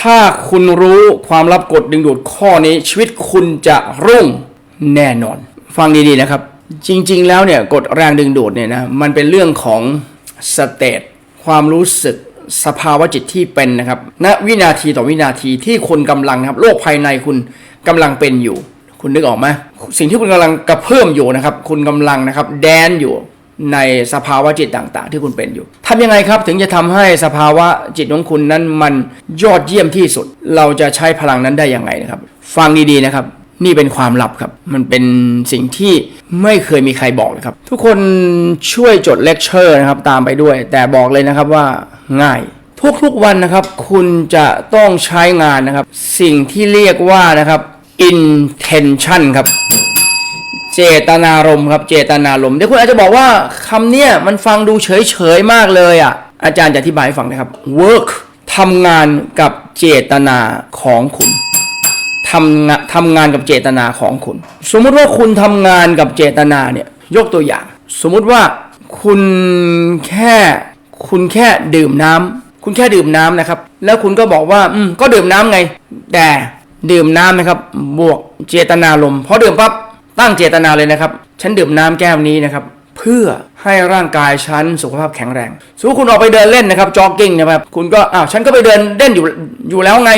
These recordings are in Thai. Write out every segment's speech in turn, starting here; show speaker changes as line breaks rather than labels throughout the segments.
ถ้าคุณรู้ความลับกฎดึงดูดข้อนี้ชีวิตคุณจะรุ่งแน่นอน ฟังดีๆนะครับ จริง ๆ แล้วเนี่ยกฎแรงดึงดูดเนี่ยนะมันเป็นเรื่องของสเตตความรู้สึกสภาวะจิตที่เป็นนะครับณวินาทีต่อวินาทีที่คุณกำลังนะครับโลกภายในคุณกำลังเป็นอยู่ คุณนึกออกไหมสิ่งที่คุณกำลังกระเพิ่มอยู่นะครับ คุณกำลังนะครับแดนอยู่ ในสภาวะจิตต่างๆ ที่คุณเป็นอยู่ทำยังไงครับถึงจะทำให้สภาวะจิตของคุณนั้นมันยอดเยี่ยมที่สุด เราจะใช้พลังนั้นได้ยังไงนะครับ ฟังดีๆนะครับ นี่เป็นความลับครับ มันเป็นสิ่งที่ไม่เคยมีใครบอกเลยครับ ทุกคนช่วยจดเลคเชอร์นะครับตามไปด้วย แต่บอกเลยนะครับว่าง่ายทุกๆวันนะครับ คุณจะต้องใช้งานนะครับ สิ่งที่เรียกว่านะครับ intention ครับ เจตนารมครับเจตนารมเดี๋ยวคุณอาจจะบอกว่าคำเนี้ยมันฟังดูเฉยๆมากเลยอะอาจารย์จะอธิบายให้ฟังนะครับ work ทำงานกับเจตนาของคุณทำงานทำงานกับเจตนาของคุณ สมมุติว่าคุณทำงานกับเจตนาเนี่ยยกตัวอย่าง สมมุติว่าคุณแค่คุณแค่ดื่มน้ำคุณแค่ดื่มน้ำนะครับ แล้วคุณก็บอกว่า อืมก็ดื่มน้ำไง แต่ดื่มน้ำนะครับ บวกเจตนารมพอดื่มปั๊บ ตั้งเจตนาเลยนะครับ ฉันดื่มน้ำแก้วนี้นะครับ เพื่อให้ร่างกายฉันสุขภาพแข็งแรงสมมติคุณออกไปเดินเล่นนะครับจ็อกกิ้งนะครับ คุณก็อ้าวฉันก็ไปเดินเล่นอยู่อยู่แล้วไง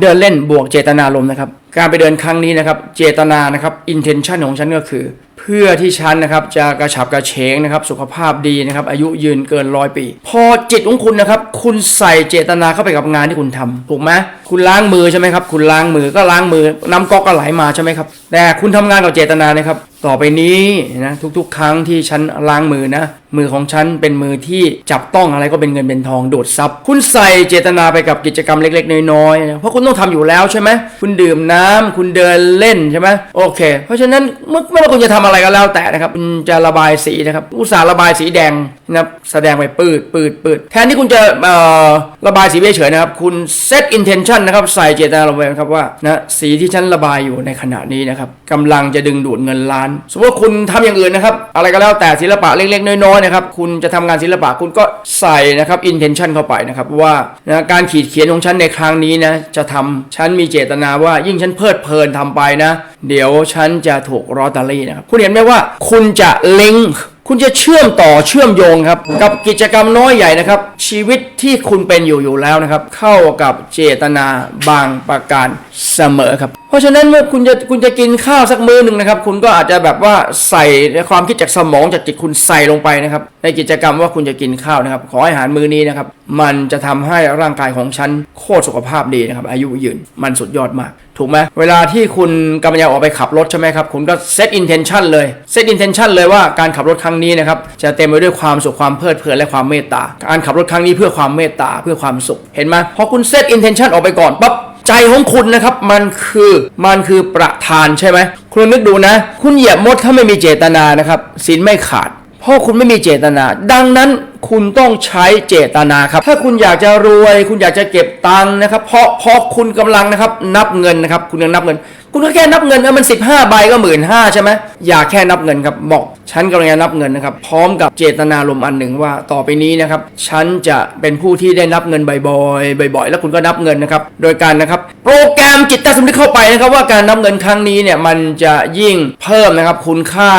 เดินเล่นบวกเจตนาลมนะครับ การไปเดินครั้งนี้นะครับ เจตนานะครับ intention ของฉันก็คือ พื่อที่ฉันนะครับจะกระฉับกระเฉงนะครับสุขภาพดีนะครับอายุยืนเกินร้อยปี พอจิตของคุณนะครับคุณใส่เจตนาเข้าไปกับงานที่คุณทำถูกไหมคุณล้างมือใช่ไหมครับคุณล้างมือก็ล้างมือน้ำก๊อกก็ไหลมาใช่ไหมครับแต่คุณทำงานกับเจตนานะครับ ต่อไปนี้นะทุกๆ ครั้งที่ฉันล้างมือนะมือของฉันเป็นมือที่จับต้องอะไรก็เป็นเงินเป็นทองดูดซับคุณใส่เจตนาไปกับกิจกรรมเล็กๆ น้อยๆเพราะคุณต้องทำอยู่แล้วใช่ไหมคุณดื่มน้ำคุณเดินเล่นใช่ไหมโอเค เพราะฉะนั้นเมื่อไม่ว่าคุณจะทำอะไรก็แล้วแต่นะครับคุณจะระบายสีนะครับอุตสาห์ระบายสีแดงนะครับแสดงไปปืดปืดปืดแทนที่คุณจะเอ่อระบายสีเฉยๆนะครับ คุณ set intention นะครับใส่เจตนาลงไปนะครับว่านะสีที่ฉันระบายอยู่ในขณะนี้นะครับกำลังจะดึงดูดเงินล้านสมมติว่าคุณทำอย่างอื่นนะครับอะไรก็แล้วแต่ศิลปะเล็กๆน้อยๆนะครับคุณจะทำงานศิลปะคุณก็ใส่นะครับ intention เข้าไปนะครับว่านะการขีดเขียนของฉันในครั้งนี้นะจะทำฉันมีเจตนาว่ายิ่งฉันเพลิดเพลินทำไปนะ เดี๋ยวฉันจะถูกรอตเตอรี่นะครับคุณเห็นไหมว่าคุณจะลิงก์คุณจะเชื่อมต่อเชื่อมโยงครับ กับกิจกรรมน้อยใหญ่นะครับ ชีวิตที่คุณเป็นอยู่อยู่แล้วนะครับ เข้ากับเจตนาบางประการเสมอครับ ราะฉะนั้นเมื่อคุณจะคุณจะกินข้าวสักมื้อหนึ่งนะครับ คุณก็อาจจะแบบว่าใส่ในความคิดจากสมองจากจิตคุณใส่ลงไปนะครับ ในกิจกรรมว่าคุณจะกินข้าวนะครับ ขออาหารมื้อนี้นะครับ มันจะทำให้ร่างกายของฉันโคตรสุขภาพดีนะครับ อายุยืนมันสุดยอดมาก ถูกไหมเวลาที่คุณกำลังจะออกไปขับรถใช่ไหมครับ คุณก็เซตอินเทนชันเลยเซตอินเทนชันเลยว่าการขับรถครั้งนี้นะครับจะเต็มไปด้วยความสุขความเพลิดเพลินและความเมตตาการขับรถครั้งนี้เพื่อความเมตตาเพื่อความสุขเห็นไหมพอคุณเซตอินเทนชันออกไปก่อนปั๊บ ใจของคุณนะครับ มันคือมันคือประธานใช่ไหมคุณนึกดูนะ คุณเหยียบมดถ้าไม่มีเจตนานะครับศีลไม่ขาด เพราะคุณไม่มีเจตนา ดังนั้นคุณต้องใช้เจตนาครับ ถ้าคุณอยากจะรวย คุณอยากจะเก็บตังค์นะครับ เพราะเพราะคุณกำลังนะครับ นับเงินนะครับ คุณยังนับเงิน คุณก็แค่นับเงินนะมัน 15ใบก็หมื่นห้าใช่ไหมอย่าแค่นับเงินครับบอกฉันกำลังจะนับเงินนะครับ พร้อมกับเจตนารมอันหนึ่งว่าต่อไปนี้นะครับ ฉันจะเป็นผู้ที่ได้นับเงินบ่อยๆบ่อยๆ แล้วคุณก็นับเงินนะครับ โดยการนะครับ โปรแกร มจิตใต้สำนึกเข้าไปนะครับว่าการนับเงินครั้งนี้เนี่ยมันจะยิ่งเพิ่มนะครับคุณค่า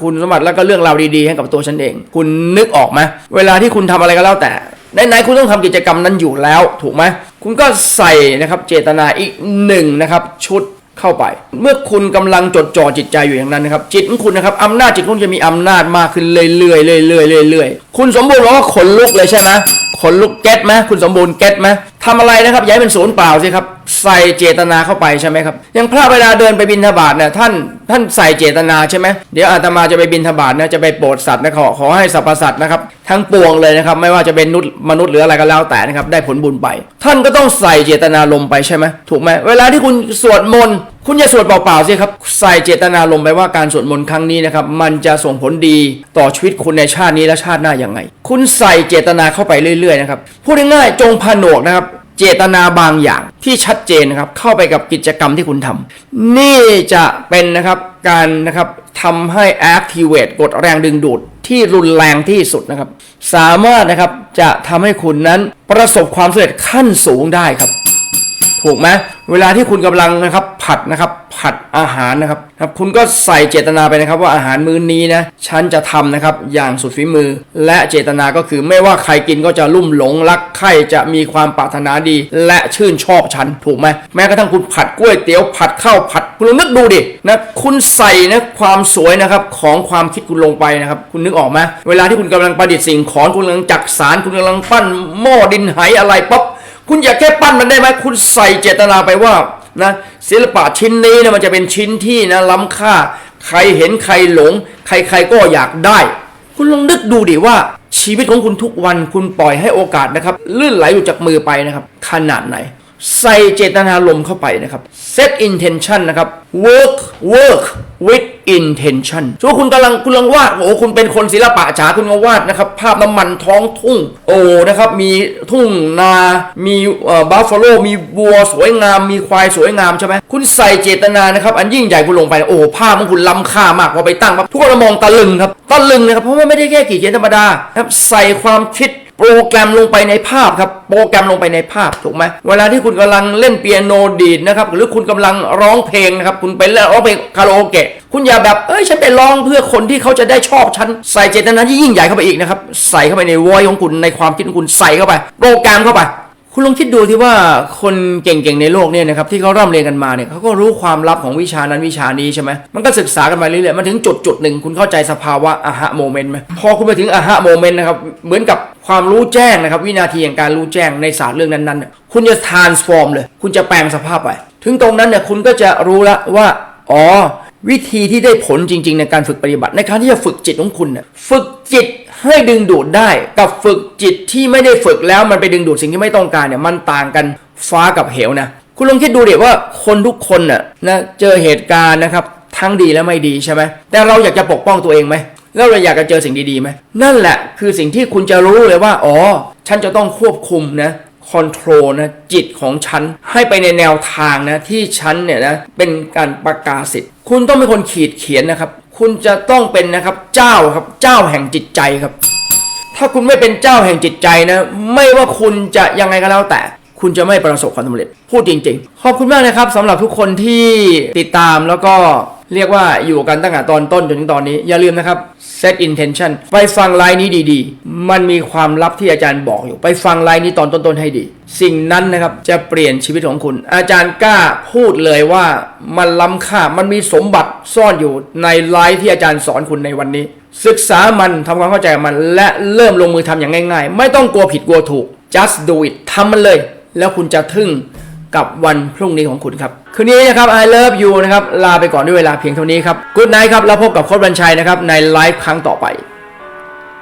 คุณสมบัติแล้วก็เรื่องราวดีๆ ให้กับตัวฉันเอง คุณนึกออกไหมเวลาที่คุณทำอะไรก็แล้วแต่ไหนๆคุณต้องทำกิจกรรมนั้นอยู่แล้วถูกไหมคุณก็ใส่นะครับเจตนาอีกหนึ่งนะครับชุดเข้าไป เมื่อคุณกำลังจดจ่อจิตใจอยู่อย่างนั้นนะครับ จิตของคุณนะครับอำนาจจิตของคุณจะมีอำนาจมากขึ้นเรื่อยๆเรื่อยๆเรื่อยๆคุณสมบูรณ์บอกว่าขนลุกเลยใช่ไหมขนลุกเก็ตไหมคุณสมบูรณ์เก็ตไหมทำอะไรนะครับย่าให้เป็นศูนย์เปล่าสิครับ ใส่เจตนาเข้าไปใช่ไหมครับอย่างพระเวลาเดินไปบิณฑบาตเนี่ยท่านท่านใส่เจตนาใช่ไหมเดี๋ยวอาตมาจะไปบิณฑบาตนะจะไปโปรดสัตว์นะขอขอให้สรรพสัตว์นะครับทั้งปวงเลยนะครับไม่ว่าจะเป็นนุษย์มนุษย์หรืออะไรก็แล้วแต่นะครับได้ผลบุญไป ท่านก็ต้องใส่เจตนาลมไปใช่ไหมถูกไหมเวลาที่คุณสวดมนต์คุณอย่าสวดเปล่าๆสิครับใส่เจตนาลมไปว่าการสวดมนต์ครั้งนี้นะครับมันจะส่งผลดีต่อชีวิตคุณในชาตินี้และชาติหน้าอย่างไง คุณใส่เจตนาเข้าไปเรื่อยๆนะครับพูดง่ายๆจงผนวกนะครับ เจตนาบางอย่างที่ชัดเจนนะครับเข้าไปกับกิจกรรมที่คุณทำนี่จะเป็นนะครับการนะครับทำให้ activate กดแรงดึงดูดที่รุนแรงที่สุดนะครับ สามารถนะครับจะทำให้คุณนั้นประสบความสำเร็จขั้นสูงได้ครับ ถูกไหมเวลาที่คุณกำลังนะครับ ผัดนะครับ ผัดอาหารนะครับครับคุณก็ใส่เจตนาไปนะครับ ว่าอาหารมื้อนี้นะฉันจะทำนะครับอย่างสุดฝีมือ และเจตนาก็คือไม่ว่าใครกินก็จะลุ่มหลงรักใครจะมีความปรารถนาดี และชื่นชอบฉันถูกไหมแม้กระทั่งคุณผัดกล้วยเตี๋ยวผัดข้าวผัดคุณลองนึกดูดินะคุณใส่นะความสวยนะครับของความคิดคุณลงไปนะครับ คุณนึกออกไหมเวลาที่คุณกำลังประดิษฐ์สิ่งของคุณกำลังจักสารคุณกำลังปั้นหม้อดินไหอะไรป๊อปคุณอยากแค่ปั้นมันได้ไหมคุณใส่เจตนาไปว่า นะศิลปะชิ้นนี้นะมันจะเป็นชิ้นที่นะล้ำค่า ใครเห็นใครหลง ใครๆก็อยากได้ คุณลองนึกดูดิว่าชีวิตของคุณทุกวันคุณปล่อยให้โอกาสนะครับลื่นไหลอยู่จากมือไปนะครับ ขนาดไหน ใส่เจตนารมเข้าไปนะครับ set intention นะครับ work work with intention สมมติคุณกำลังคุณกำลังวาดโอ้คุณเป็นคนศิลปะจ๋าคุณก็วาดนะครับ ภาพน้ำมันท้องทุ่ง โอ้นะครับ มีทุ่งนา มีบัฟฟาโลมีวัวสวยงาม มีควายสวยงามใช่ไหมคุณใส่เจตนานะครับ อันยิ่งใหญ่คุณลงไปโอ้ภาพของคุณล้ำค่ามากพอไปตั้งปั๊บทุกคนมองตะลึงครับตะลึงนะครับเพราะว่าไม่ได้แค่ขีดเขียนธรรมดาครับใส่ความคิด รแกรมลงไปในภาพครับโปรแกรมลงไปในภาพถูกไหมเวลาที่คุณกำลังเล่นเปียโนดีดนะครับหรือคุณกำลังร้องเพลงนะครับคุณไปเล่นร้องเพลงคาราโอเกะคุณอย่าแบบเอ้ยฉันไปร้องเพื่อคนที่เขาจะได้ชอบฉันใส่เจตนาที่ยิ่งใหญ่เข้าไปอีกนะครับใส่เข้าไปในวอยของคุณในความคิดของคุณใส่เข้าไป โปรแกรมเข้าไป คุณลองคิดดูที่ว่าคนเก่งๆในโลกเนี่ยนะครับที่เขาร่ำเรียนกันมาเนี่ยเขาก็รู้ความลับของวิชานั้นวิชานี้ใช่ไหมมันก็ศึกษากันมาเรื่อยๆมาถึงจุดจุดๆหนึ่งคุณเข้าใจสภาวะอะฮะโมเมนต์ไหมพอคุณไปถึงอะฮะโมเมนต์นะครับเหมือนกับความรู้แจ้งนะครับวินาทีแห่งการรู้แจ้งในศาสตร์เรื่องนั้นๆคุณจะ transform เลย คุณจะแปลงสภาพไป ถึงตรงนั้นเนี่ยคุณก็จะรู้ละว่าอ๋อ วิธีที่ได้ผลจริง ๆ ในการฝึกปฏิบัติ ในการที่จะฝึกจิตของคุณเนี่ยฝึกจิตให้ดึงดูดได้กับฝึกจิตที่ไม่ได้ฝึกแล้วมันไปดึงดูดสิ่งที่ไม่ต้องการเนี่ยมันต่างกันฟ้ากับเหวนะคุณลองคิดดูเดี๋ยวว่าคนทุกคนน่ะนะเจอเหตุการณ์นะครับทั้งดีและไม่ดีใช่ไหมแต่เราอยากจะปกป้องตัวเองไหมแล้วเราอยากจะเจอสิ่งดีๆไหมนั่นแหละคือสิ่งที่คุณจะรู้เลยว่าอ๋อฉันจะต้องควบคุมนะ คอนโทรลนะจิตของฉันให้ไปในแนวทางนะที่ฉันเนี่ยนะเป็นการประกาศสิทธิ์ คุณต้องเป็นคนขีดเขียนนะครับ คุณจะต้องเป็นนะครับเจ้าครับเจ้าแห่งจิตใจครับ ถ้าคุณไม่เป็นเจ้าแห่งจิตใจนะ ไม่ว่าคุณจะยังไงก็แล้วแต่ คุณจะไม่ประสบความสำเร็จ พูดจริง ๆ ขอบคุณมากนะครับสำหรับทุกคนที่ติดตามแล้วก็ เรียกว่าอยู่กันตั้งแต่ตอนต้นจนถึงตอนนี้ อย่าลืมนะครับ set intention ไปฟังไลน์นี้ดีๆ มันมีความลับที่อาจารย์บอกอยู่ ไปฟังไลน์นี้ตอนต้นๆให้ดี สิ่งนั้นนะครับจะเปลี่ยนชีวิตของคุณ อาจารย์กล้าพูดเลยว่ามันล้ำค่ามันมีสมบัติซ่อนอยู่ในไลน์ที่อาจารย์สอนคุณในวันนี้ ศึกษามันทำความเข้าใจกับมันและเริ่มลงมือทำอย่างง่าย ๆ ไม่ต้องกลัวผิดกลัวถูก just do it ทำมันเลย แล้วคุณจะทึ่ง กับวันพรุ่งนี้ของคุณครับ คืนนี้นะครับ I love you นะครับ ลาไปก่อนด้วยเวลาเพียงเท่านี้ครับ Good night ครับ แล้วพบกับโค้ชบัญชัยนะครับในไลฟ์ครั้งต่อไป